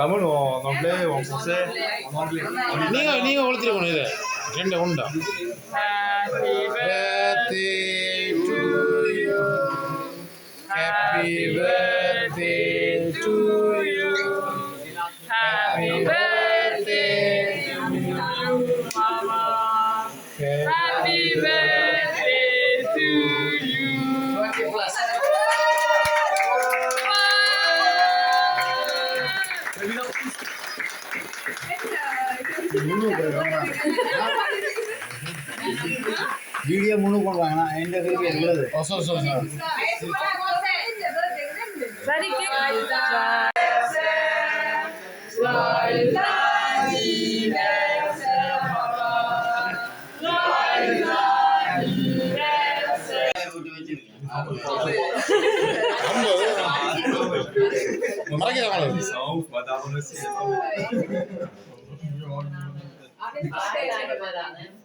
Tamil en anglais ou en français En anglais. நீங்க நீங்க ஒழுத்திருக்கணும் இதை ரெண்டு உண்டா வீடியோ முழு பண்ணுவாங்க எந்த வீடியோ எவ்வளவு Oh,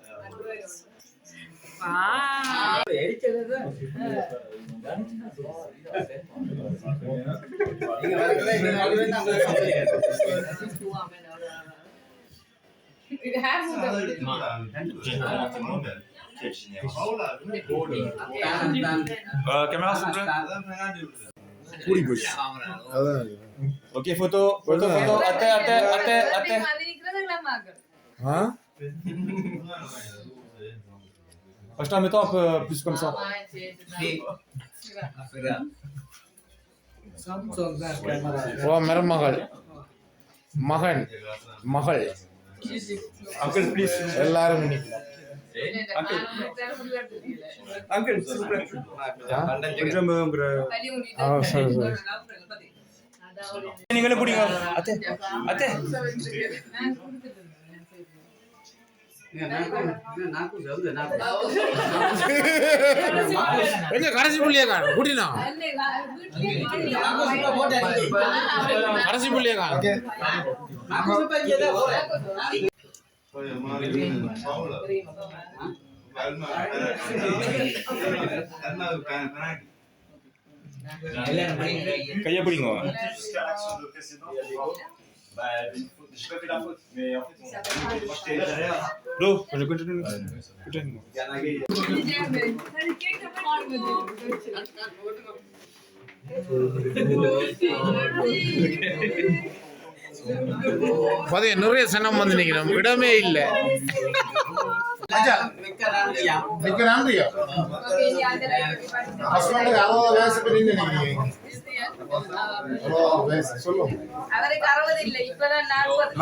It has the camera सुन रहे पूरी बुश ओके फ़ोटो फ़ोटो फ़ोटो अते अते अते अते हाँ Euh, en mettant un peu plus camera ஓ மருமகள் மகன் மகள் Uncle, please. எல்லாரும் சரி நீங்களே பிடிங்க அத்தை அத்தை எங்க கடைசி புள்ளிய காணும் கூட்டினா? கடைசி புள்ளிய காணும் நாக்கு précédent, bah, j'ai pas fait la faute, mais en fait, on... moi j'étais derrière. Bro கொஞ்சம் continue. Continue. பதைய நிறைய சனம் வந்து நிக்கிறோம் இடமே இல்ல வெக்கறாங்கயா நிக்கிறாங்கய்யா ஹஸ்பண்டுக்கு அறுபது நீங்க நிக்கிறீங்க வயசு சொல்லுங்க அவருக்கு அறுபது இல்லை இப்பதான் நாற்பது.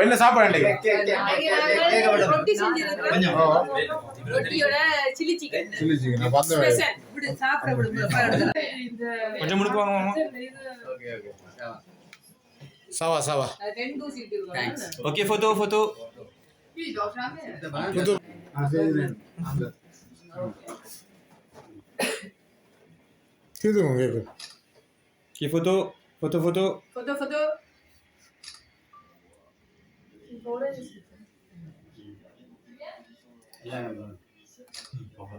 என்ன சாப்பாடு கொஞ்சம். முடுக்கு வாங்க மாமா ஓகே ஓகே சவா சவா ரெண்டு ஊசி இருக்கு ஓகே போட்டோ போட்டோ புது ஆ, சரி. கேக்குது கேக்குது ஓகே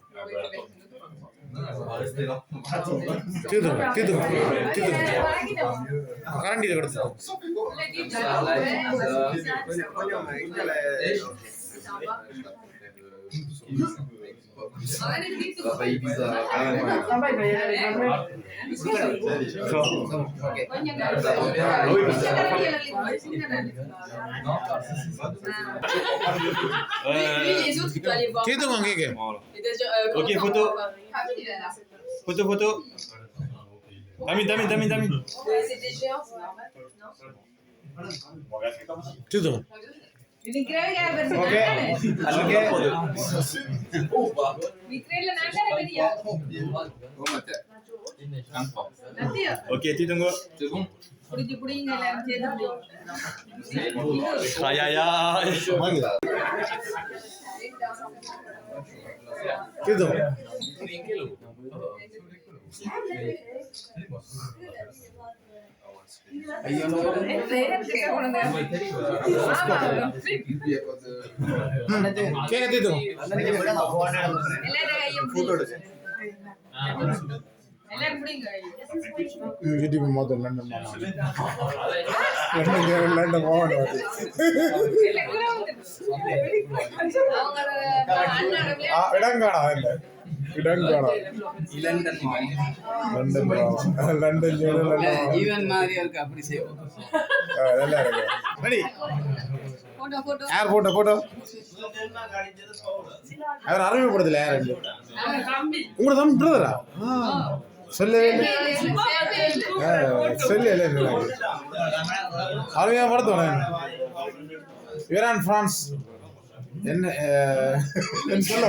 தீர்த்துக்கலாம் தீர்த்துக்கலாம் தீர்த்துக்கலாம் கரண்டியில் கிடச்சிடும் இல்ல Qui est devant Guigue Ok, photo. Photo, photo. Dami, Dami, Dami, Dami. C'est des géants, c'est normal. Non Tu es devant. புடிங்க எல்லாரும் சேர்ந்து புடிங்க Ahí no കേട്ടോ വീട്ടിൽ മൊത്തം ലണ്ടൻ ലണ്ടൻ ലണ്ടൻ പോകണ്ട ഇടം കാണാം അല്ലേ London London London London Jeevan மாதிரி இருக்கு அப்படி செய்வோம். நல்லா இருக்கு. ரெடி. யார் போட்டோ போட்டோ அவர் அறிமுகப்படுத்தல யார் ரெண்டு உங்களோட தம்பி பிரதரா சொல்லவே இல்லை ஆ, சொல்லல இல்லை அருமையாக படுத்தோம் இவரான் பிரான்ஸ் என்ன சொல்ல.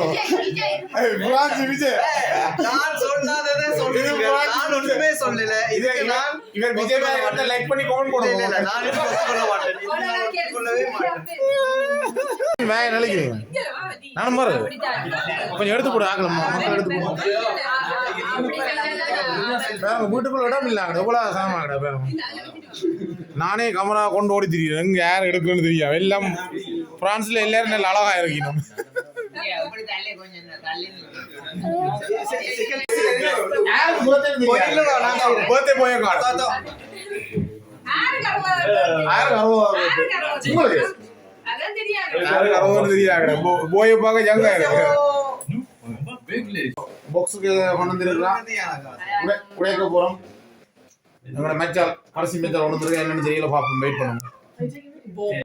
விஜய் நான் சொல்லாததை ஒண்ணுமே சொல்லல. இது இதுக்கு நான் இவர் விஜய் மேல வந்து லைக் பண்ணி கமெண்ட் இல்ல, போடுவோம் நான் ஒத்துக்கொள்ள மாட்டேன். நானும் பாரு கொஞ்சம் எடுத்து போடு மக்கள் எடுத்து போடு. வேற வீட்டுக்குள்ள இடம் இல்லை அங்கே. எவ்வளோ சாமான் வேற நானே கமரா கொண்டு ஓடி திரியும் எங்க யார் எடுக்கணும்னு தெரியும் எல்லாம் பிரான்ஸ்ல எல்லாரும் நல்ல அழகா இருக்கணும். பர்த்டே உங்களுக்கு தெரியாது. போய் பார்க்க ஜங்கா பாக்ஸுக்கு கொண்டு வந்துருக்கலாம் உடைக்க போறோம். எங்களோட மெச்சால் கடைசி மெச்சால் கொண்டு வந்துருக்க என்னன்னு தெரியல பார்ப்போம். வெயிட் பண்ணுவோம்.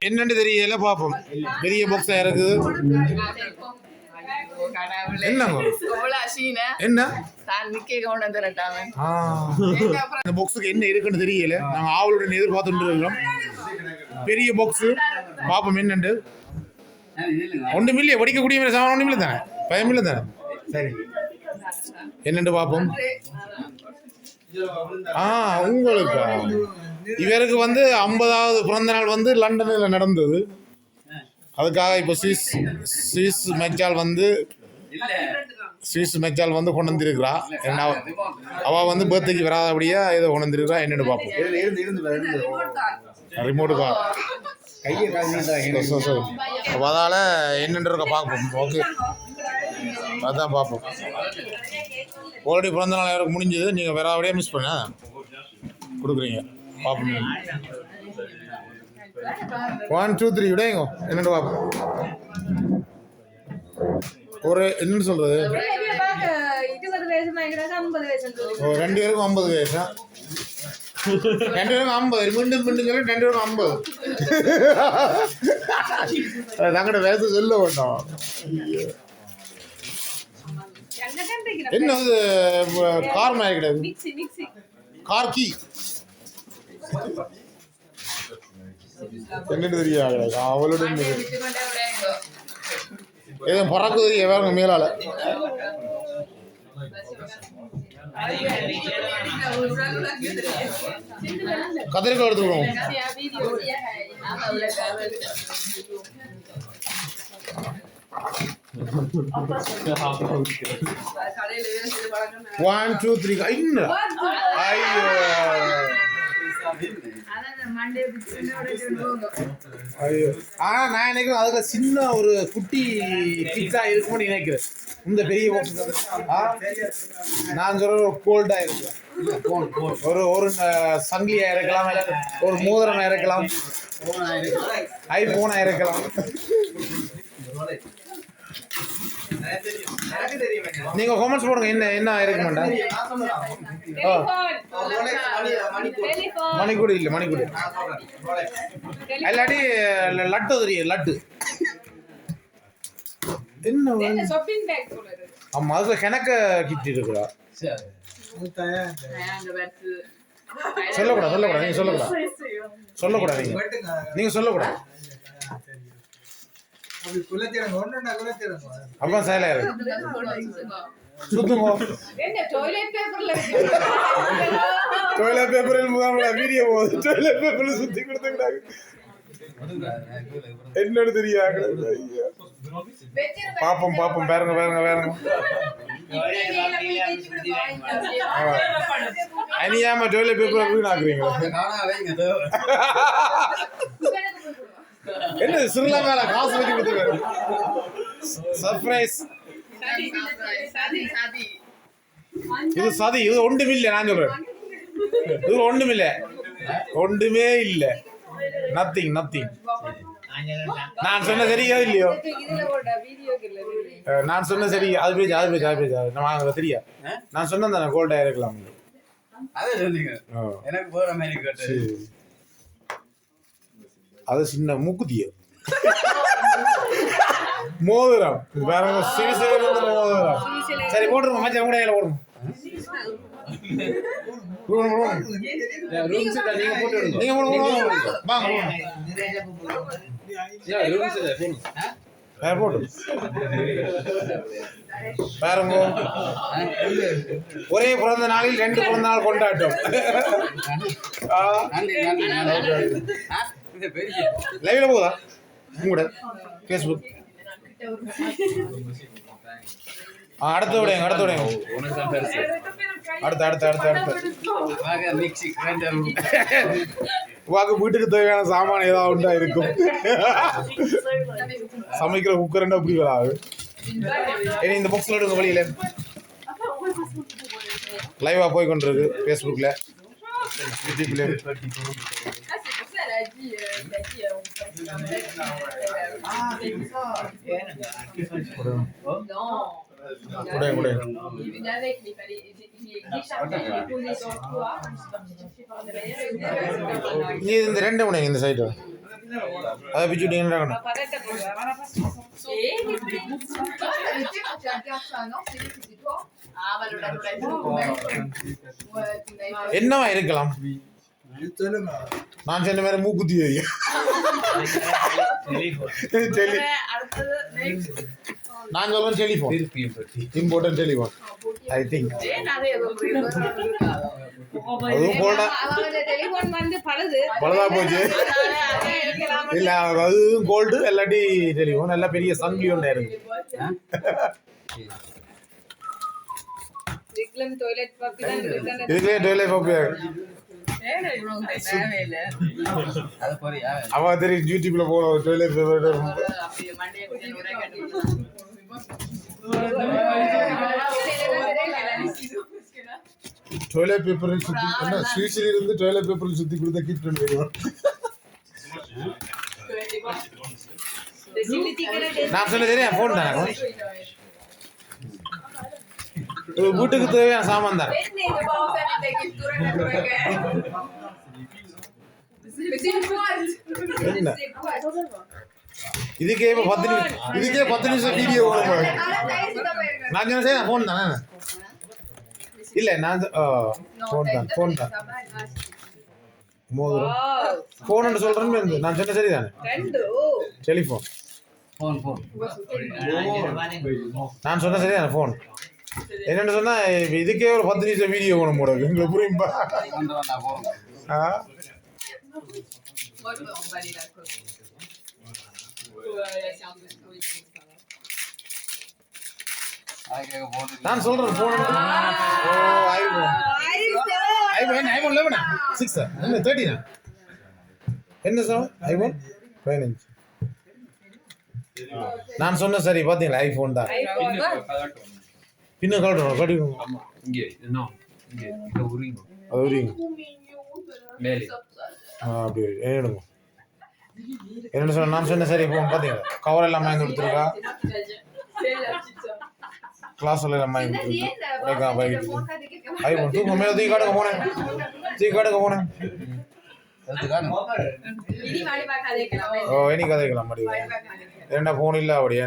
என்னன்னு தெரியல பார்ப்போம். பெரிய பாக்ஸா இருக்குது. என்ன? ஆ. இந்த பாக்ஸுக்கு என்ன இருக்குன்னு தெரியல. நாங்க ஆவலுடன் எதிர்பார்த்துட்டு இருக்கிறோம். பெரிய பாக்ஸ் பார்ப்போம் என்னண்டு. ஒன்றும் இல்லையே படிக்கக்கூடிய மாதிரி சாமான் ஒன்றும் இல்லை தானே பயம் இல்லை தானே சரி. என்னண்டு பார்ப்போம். ஆ உங்களுக்கா? இவருக்கு வந்து ஐம்பதாவது பிறந்த நாள் வந்து லண்டனில் நடந்தது. அதுக்காக இப்போ சுவிஸ் சுவிஸ் மெச்சால் வந்து சுவிஸ் மெச்சால் வந்து கொண்டு வந்திருக்கிறா. ஏன்னா அவ- அவ வந்து பர்த்டேக்கு வராதபடியா இதை கொண்டு வந்திருக்கிறா. என்னன்னு பார்ப்போம். ரிமோட்டுக்கா அப்போ அதால் என்னென்று இருக்க பார்ப்போம். ஓகே அதான் பார்ப்போம். ஆல்ரெடி பிறந்த நாள் யாருக்கு முடிஞ்சது. நீங்கள் வேற அப்படியே மிஸ் பண்ண கொடுக்குறீங்க. பார்ப்போம். ஒன் டூ த்ரீ விடையங்க என்னென்னு பார்ப்போம். ஒரு என்னன்னு சொல்கிறது ஓ ரெண்டு பேருக்கும் ஐம்பது வயசா? ரெண்டு பேருக்கும் ஐம்பது. மீண்டும் மீண்டும் சொல்லி. ரெண்டு பேருக்கும் ஐம்பது. தங்கட வயசு சொல்ல வேண்டாம். என்ன அது கார் மாதிரி கிடையாது மிக்ஸி மிக்ஸி கார் கீ. என்னன்னு தெரியாது. அவளுடன் ஏதோ பறக்குது எவ்வளோ மேலால. கத்திரிக்காய் எடுத்துக்கிறோம் ஒன் டூ த்ரீ இன்னும் ஐயோ ஐயோ ஆனா நான் நினைக்கிறேன் அதுல சின்ன ஒரு குட்டி கிட்டா இருக்கும்னு நினைக்கிறேன் இந்த பெரிய நான் சொல்ற ஒரு கோல்டா இருக்கு ஒரு ஒரு சங்கிலியா இருக்கலாம் ஒரு மோதிரம் இருக்கலாம் ஐபோனா இருக்கலாம் எனக்கு தெரியும். எனக்கு தெரியும் என்ன. நீங்க கமெண்ட்ஸ் போடுங்க என்ன என்ன இருக்க மாட்டேன் ஆ ரோலெக்ஸ் மணி மணிக்கூர். மணிக்கூடு இல்ல மணிக்கூடு. இல்லாட்டி லட்டு தெரியும் லட்டு. என்ன ஆமா அதுல கிணக்க கிட்டி இருக்கிறா சொல்லக்கூடாது சொல்லக்கூடாது நீங்க சொல்லக்கூடாது. சொல்லக்கூடாது நீங்க சொல்லக்கூடாது. அப்படி குலத்திறங்க ஒன்றுண்டா குலத்திறங்க அப்பா சைலா இருக்கு. சுத்துங்க. என்ன டாய்லெட் பேப்பர்ல டொய்லெட் பேப்பரில் முதல்ல வீடியோ போகுது. டொய்லெட் பேப்பரில் சுத்தி கொடுத்துக்கிறாங்க என்னோட தெரியாது பாப்போம் பாப்போம். பாருங்க பாருங்க பாருங்க அனியாம டொய்லெட் பேப்பர் வீணாக்குறீங்களா. என்ன ஸ்ரீலங்கால காசு வச்சு கொடுத்துருக்காரு? சர்ப்ரைஸ் இது சதி இது ஒன்றுமே இல்லை நான் சொல்றேன். இது ஒன்றும் இல்லை. ஒன்றுமே இல்லை. நத்திங் நத்திங் நான் சொன்ன சரியா இல்லையோ? நான் சொன்ன சரி அது பேஜ் அது பேஜ் அது பேஜ் நம்ம தெரியா? நான் சொன்னேன் தானே கோல்டா இருக்கலாம் அதே எனக்கு போற மாதிரி. அது சின்ன மூக்குத்திய. மோதிரம். வேற சிறுசேல மோதிரம். சரி போட்டுருங்க. மச்சான் கூட கையில போடுங்க. நீங்க போடுங்க. வேற போட்டு பாருங்க ஒரே பிறந்த நாளில் ரெண்டு பிறந்த நாள் கொண்டாட்டம். லைவ்ல போதா உங்களோட ஃபேஸ்புக் அடுத்த விடைங்க அடுத்த விடைங்க அடுத்து அடுத்து அடுத்து அடுத்து. வாக்கு வீட்டுக்கு தேவையான சாமான் ஏதாவது உண்டா இருக்கும். சமைக்கிற குக்கர் அப்படி வராது இனி இந்த பாக்ஸ்ல எடுங்க வழியில லைவா போய் கொண்டிருக்கு ஃபேஸ்புக்ல யூடியூப்ல கூட கூட இங்க இந்த ரெண்டு முனைங்க இந்த சைடு அதை பிச்சு கண்ணு. என்னவா இருக்கலாம்? நான் சொன்ன மாதிரி மூக்குத்தி. நான் சொல்றேன் telephone important telephone I think? அதுவும் பழுது. போச்சு. இல்ல அதுவும் கோல்டு இல்லாட்டி டெலிஃபோன் நல்ல பெரிய சங்கிலி ஒன்றா இருக்கு. விக்லம் டாய்லெட் பப்பி அவ தெரியும் யூடியூப்ல போற டொய்லெட் உடைக்கட்டும். டொய்லெட் பேப்பரில் சுத்தி என்ன இருந்து டொய்லெட் பேப்பரில் சுத்தி கொடுத்த கிஃப்ட் ஒன்று நான் சொன்ன தெரியும் ஃபோன் தானே? வீட்டுக்கு தேவையான சாமான் தான்? என்ன இதுக்கே இப்போ பத்து நிமிஷம் இதுக்கே பத்து நிமிஷம் வீடியோ நான் சொன்ன சரி ஃபோன் தானே இல்லை நான் ஃபோன் தான் ஃபோன் தான் மோதிரம் ஃபோன் சொல்கிறேன்னு நான் சொன்ன சரி தானே ரெண்டு டெலிஃபோன் போன் போன் நான் சொன்ன சரிதானே ஃபோன் என்னென்னு சொன்னால் இதுக்கே ஒரு பத்து நிமிஷம் வீடியோ வேணும் போட எங்களுக்கு புரியும்பா? ஆ? நான் சொல்றேன் போன் ஓ ஐபோன். ஐபோன் ஐபோன் லெவனா சிக்ஸ் என்ன தேர்ட்டினா என்ன சார் ஐபோன்? பதினஞ்சு. நான் சொன்ன சரி பார்த்தீங்களா ஐபோன் தான். இன்னும் கலட்டுறோம் கட்டிடுவோம் இங்கே இன்னும் இங்கே இங்கே உருங்க அது வரீங்க மேலே. ஆ அப்படி எடுங்க. என்ன சொன்ன நான் சொன்ன சரி ஃபோன் பார்த்தீங்களா கவர் எல்லாம் வாங்கி கொடுத்துருக்கா? கிளாஸ் எல்லாம் வாங்கி கொடுத்துருக்கா? பைக்கிட்டு. ஐபோன் தூக்கம் மேலே தூக்கி காட்டுக்க போனேன் தூக்கி காட்டுக்க போனேன் ஓ இனி கதைக்கலாம் மடி என்ன ஃபோன் இல்லை அப்படியே.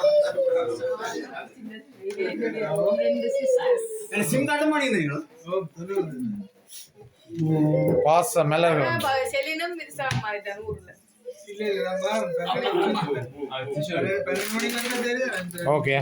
సిమ్ కార్డు మనీ నేను పాస్ మెల్లగా చెల్లినం మీరు సార్ మా దాని ఊర్లో ఓకే